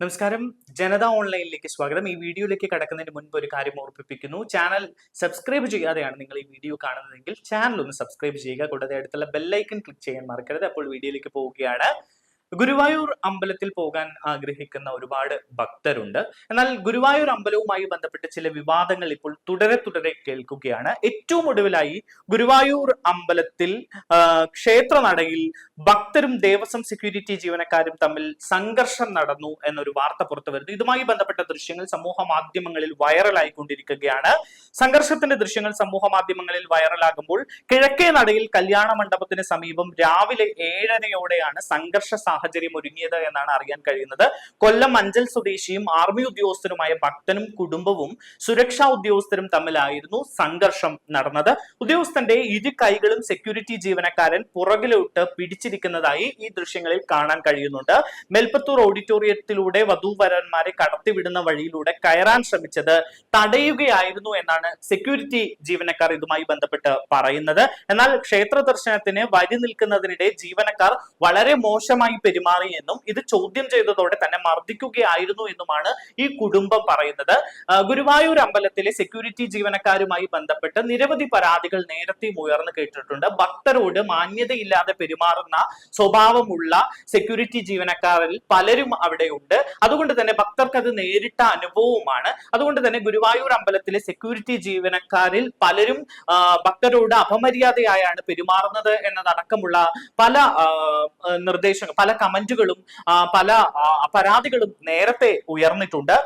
നമസ്കാരം. ജനത ഓൺലൈനിലേക്ക് സ്വാഗതം. ഈ വീഡിയോയിലേക്ക് കടക്കുന്നതിന് മുൻപ് ഒരു കാര്യം ഓർപ്പിപ്പിക്കുന്നു ചാനൽ സബ്സ്ക്രൈബ് ചെയ്യാതെയാണ് നിങ്ങൾ ഈ വീഡിയോ കാണുന്നതെങ്കിൽ ചാനൽ ഒന്ന് സബ്സ്ക്രൈബ് ചെയ്യുക. കൂടാതെ അടുത്തുള്ള ബെല്ലൈക്കൺ ക്ലിക്ക് ചെയ്യാൻ മറക്കരുത്. അപ്പോൾ വീഡിയോയിലേക്ക് പോവുകയാണ്. ഗുരുവായൂർ അമ്പലത്തിൽ പോകാൻ ആഗ്രഹിക്കുന്ന ഒരുപാട് ഭക്തരുണ്ട്. എന്നാൽ ഗുരുവായൂർ അമ്പലവുമായി ബന്ധപ്പെട്ട ചില വിവാദങ്ങൾ ഇപ്പോൾ തുടരെ തുടരെ കേൾക്കുകയാണ്. ഏറ്റവും ഒടുവിലായി ഗുരുവായൂർ അമ്പലത്തിൽ ക്ഷേത്രനടയിൽ ഭക്തരും ദേവസ്വം സെക്യൂരിറ്റി ജീവനക്കാരും തമ്മിൽ സംഘർഷം നടന്നു എന്നൊരു വാർത്ത പുറത്തു വരുന്നു. ഇതുമായി ബന്ധപ്പെട്ട ദൃശ്യങ്ങൾ സമൂഹ മാധ്യമങ്ങളിൽ വൈറലായിക്കൊണ്ടിരിക്കുകയാണ്. സംഘർഷത്തിന്റെ ദൃശ്യങ്ങൾ സമൂഹ മാധ്യമങ്ങളിൽ വൈറലാകുമ്പോൾ കിഴക്കേ നടയിൽ കല്യാണ മണ്ഡപത്തിന് സമീപം രാവിലെ ഏഴരയോടെയാണ് സംഘർഷ സാഹചര്യം ഒരുങ്ങിയത് എന്നാണ് അറിയാൻ കഴിയുന്നത്. കൊല്ലം അഞ്ചൽ സ്വദേശിയും ആർമി ഉദ്യോഗസ്ഥനുമായ ഭക്തനും കുടുംബവും സുരക്ഷാ ഉദ്യോഗസ്ഥരും തമ്മിലായിരുന്നു സംഘർഷം നടന്നത്. ഉദ്യോഗസ്ഥന്റെ ഇരു കൈകളും സെക്യൂരിറ്റി ജീവനക്കാരൻ പുറകിലോട്ട് പിടിച്ചിരിക്കുന്നതായി ഈ ദൃശ്യങ്ങളിൽ കാണാൻ കഴിയുന്നുണ്ട്. മെൽപ്പത്തൂർ ഓഡിറ്റോറിയത്തിലൂടെ വധൂവരന്മാരെ കടത്തിവിടുന്ന വഴിയിലൂടെ കയറാൻ ശ്രമിച്ചത് തടയുകയായിരുന്നു എന്നാണ് സെക്യൂരിറ്റി ജീവനക്കാർ ഇതുമായി ബന്ധപ്പെട്ട് പറയുന്നത്. എന്നാൽ ക്ഷേത്ര ദർശനത്തിന് വരി നിൽക്കുന്നതിനിടെ ജീവനക്കാർ വളരെ മോശമായി പെരുമാറി എന്നും ഇത് ചോദ്യം ചെയ്തതോടെ തന്നെ മർദ്ദിക്കുകയായിരുന്നു എന്നുമാണ് ഈ കുടുംബം പറയുന്നത്. ഗുരുവായൂർ അമ്പലത്തിലെ സെക്യൂരിറ്റി ജീവനക്കാരുമായി ബന്ധപ്പെട്ട് നിരവധി പരാതികൾ നേരത്തെയും ഉയർന്നു കേട്ടിട്ടുണ്ട്. ഭക്തരോട് മാന്യതയില്ലാതെ പെരുമാറുന്ന സ്വഭാവമുള്ള സെക്യൂരിറ്റി ജീവനക്കാരിൽ പലരും അവിടെയുണ്ട്. അതുകൊണ്ട് തന്നെ ഭക്തർക്ക് അത് നേരിട്ട അനുഭവവുമാണ്. അതുകൊണ്ട് തന്നെ ഗുരുവായൂർ അമ്പലത്തിലെ സെക്യൂരിറ്റി ജീവനക്കാരിൽ പലരും ഭക്തരോട് അപമര്യാദയായാണ് പെരുമാറുന്നത് എന്നതടക്കമുള്ള പല നിർദ്ദേശങ്ങൾ പല കമന്റുകളും പല പരാതികളും നേരത്തെ ഉയർന്നിട്ടുണ്ട്.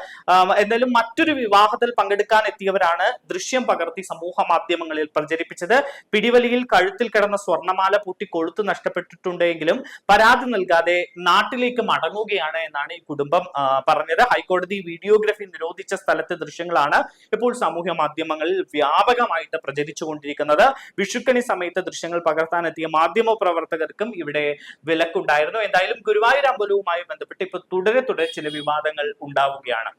എന്നാലും മറ്റൊരു വിവാഹത്തിൽ പങ്കെടുക്കാൻ എത്തിയവരാണ് ദൃശ്യം പകർത്തി സമൂഹ മാധ്യമങ്ങളിൽ പ്രചരിപ്പിച്ചത്. പിടിവലിയിൽ കഴുത്തിൽ കിടന്ന സ്വർണമാല പൂട്ടി കൊളുത്ത് നഷ്ടപ്പെട്ടിട്ടുണ്ടെങ്കിലും പരാതി നൽകാതെ നാട്ടിലേക്ക് മടങ്ങുകയാണ് എന്നാണ് ഈ കുടുംബം പറഞ്ഞത്. ഹൈക്കോടതി വീഡിയോഗ്രഫി നിരോധിച്ച സ്ഥലത്തെ ദൃശ്യങ്ങളാണ് ഇപ്പോൾ സാമൂഹ്യ മാധ്യമങ്ങളിൽ വ്യാപകമായിട്ട് പ്രചരിച്ചുകൊണ്ടിരിക്കുന്നത്. വിഷുക്കണി സമയത്ത് ദൃശ്യങ്ങൾ പകർത്താനെത്തിയ മാധ്യമ പ്രവർത്തകർക്കും ഇവിടെ വിലക്കുണ്ടായിരുന്നു. എന്തായാലും ഗുരുവായൂർ അമ്പലവുമായി ബന്ധപ്പെട്ട് ഇപ്പൊ തുടരെ തുടരെ ചില വിവാദങ്ങൾ ഉണ്ടാവുകയാണ്.